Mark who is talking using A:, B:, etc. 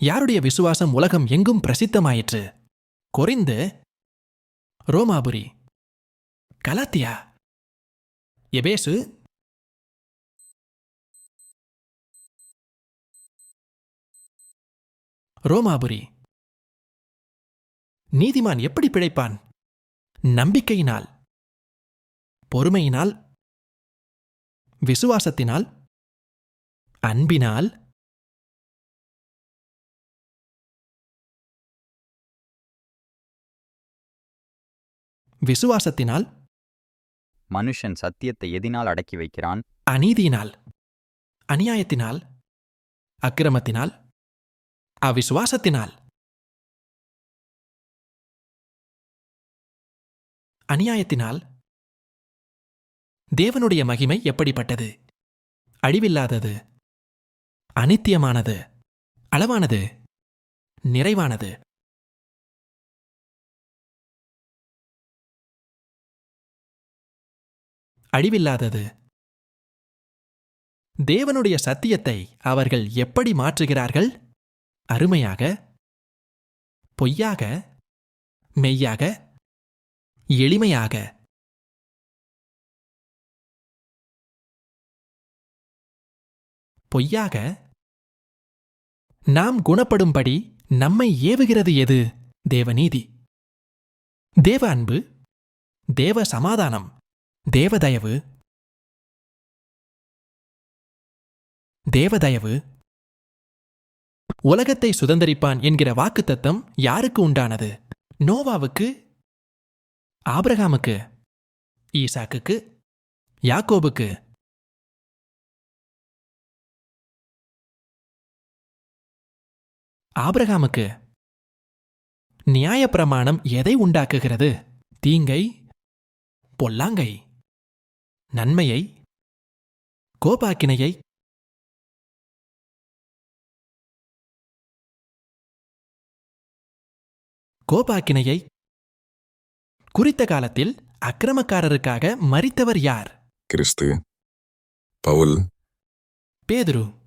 A: யாருடைய விசுவாசம் உலகம் எங்கும் பிரசித்தமாயிற்று? கொரிந்து ரோமாபுரி கலாத்தியா எபேசு ரோமாபுரி. நீதிமான் எப்படி பிழைப்பான்? நம்பிக்கையினால் பொறுமையினால் விசுவாசத்தினால் அன்பினால் விசுவாசத்தினால்
B: மனுஷன் சத்தியத்தை எதினால் அடக்கி வைக்கிறான்?
A: அநீதியினால் அநியாயத்தினால் அக்கிரமத்தினால் அவிசுவாசத்தினால். அநியாயத்தினால் தேவனுடைய மகிமை எப்படிப்பட்டது? அழிவில்லாதது அனித்தியமானது அளவானது நிறைவானது. அழிவில்லாதது. தேவனுடைய சத்தியத்தை அவர்கள் எப்படி மாற்றுகிறார்கள்? அருமையாக. பொய்யாக. மெய்யாக. எளிமையாக. பொய்யாக. நாம் குணப்படும்படி நம்மை ஏவுகிறது எது? தேவநீதி. தேவ அன்பு. தேவ சமாதானம். தேவதயவு. தேவதயவு. உலகத்தை சுதந்தரிப்பான் என்கிற வாக்குத்தத்தம் யாருக்கு உண்டானது? நோவாவுக்கு ஆபிரகாமுக்கு ஈசாக்குக்கு யாக்கோபுக்கு. ஆபிரகாமுக்கு. நியாயப்பிரமாணம் எதை உண்டாக்குகிறது? தீங்கை பொல்லாங்கை. நன்மையை கோபாக்கினையை கோபாக்கினையை குறித்த காலத்தில் அக்கிரமக்காரருக்காக மரித்தவர் யார்?
C: கிறிஸ்து பவுல்
A: பேதுரு.